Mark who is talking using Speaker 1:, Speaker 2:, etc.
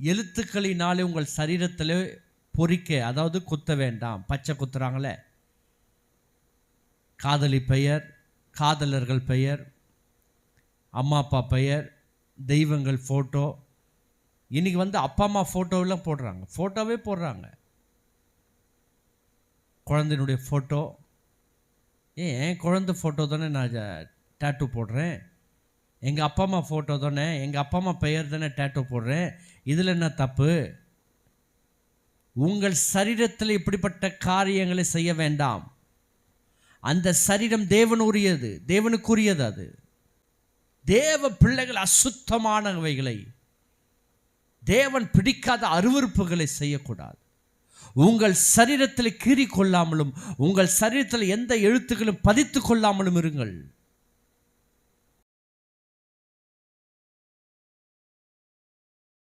Speaker 1: எழுத்துக்களினாலே உங்கள் சரீரத்தில் பொறிக்க அதாவது குத்த வேண்டாம். பச்சை குத்துறாங்களே. காதலி பெயர் காதலர்கள் பெயர் அம்மா அப்பா பெயர் தெய்வங்கள் ஃபோட்டோ இன்றைக்கி வந்து அப்பா அம்மா ஃபோட்டோவெல்லாம் போடுறாங்க. ஃபோட்டோவே போடுறாங்க. குழந்தையினுடைய ஃபோட்டோ ஏன்? குழந்தை ஃபோட்டோ தானே நான் டேட்டு போடுறேன். எங்கள் அப்பா அம்மா ஃபோட்டோ தானே எங்கள் அப்பா அம்மா பெயர் தானே டேட்டோ போடுறேன். இதில் என்ன தப்பு? உங்கள் சரீரத்தில் இப்படிப்பட்ட காரியங்களை செய்ய வேண்டாம். அந்த சரீரம் தேவனுரியது தேவனுக்குரியது அது. தேவ பிள்ளைகள் அசுத்தமானவைகளை தேவன் பிடிக்காத அருவருப்புகளை செய்யக்கூடாது. உங்கள் சரீரத்தில் கீறி கொள்ளாமலும் உங்கள் சரீரத்தில் எந்த எழுத்துக்களும் பதித்து கொள்ளாமலும் இருங்கள்.